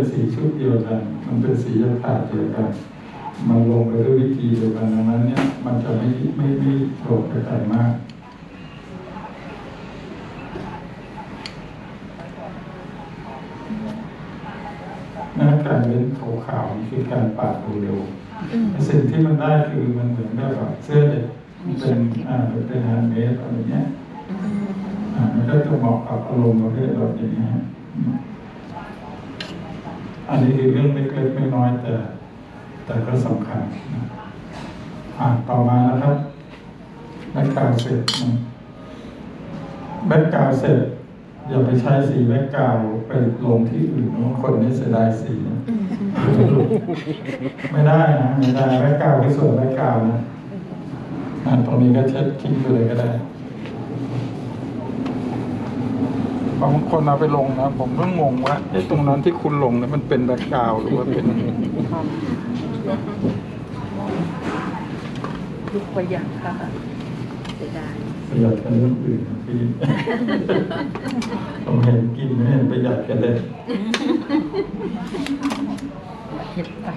เป็นสีชุดเดียวกัน มันเป็นสียาขาดเดียวกัน มันลงไปด้วยวิธีเดียวกันดังนั้นเนี่ยมันจะไม่ไม่ไม่โกรธกับใครมากหน้าการเล่นขาวๆนี่คือการปาดเร็วๆสิ่งที่มันได้คือมันเหมือนแบบว่าเสื้อเด็กมันเป็นอ่ามันเป็นฮานด์เมดอะไรเงี้ยอ่ามันก็จะเหมาะกับอารมณ์ประเภทแบบนี้ฮะ อืมอันนี้คือเรื่องเล็กๆไม่น้อยๆแต่ แต่ก็สำคัญนะอ่าต่อมานะครับแบ็กกราวด์เสร็จนะแบ็กกราวด์เสร็จอย่าไปใช้สีแบ็กกราวด์ไปลงที่อื่นบางคนนี่เสียดายสีนะไม่ได้นะไม่ได้แบ็กกราวด์คือส่วนแบ็กกราวด์นะอ่าตรงนี้ก็เช็ดทิ้งไปเลยก็ได้ บางคนเอาไปลงนะ ผมก็งงว่าไอ้ตรงนั้นที่คุณลงเนี่ยมันเป็นแบ็กกราวด์หรือว่าเป็นลูกประหยัดค่ะเสียดายประหยัดกันเรื่องอื่นนะพี่ผมเห็นกินไม่เห็นประหยัดกันเลยเห็ดไป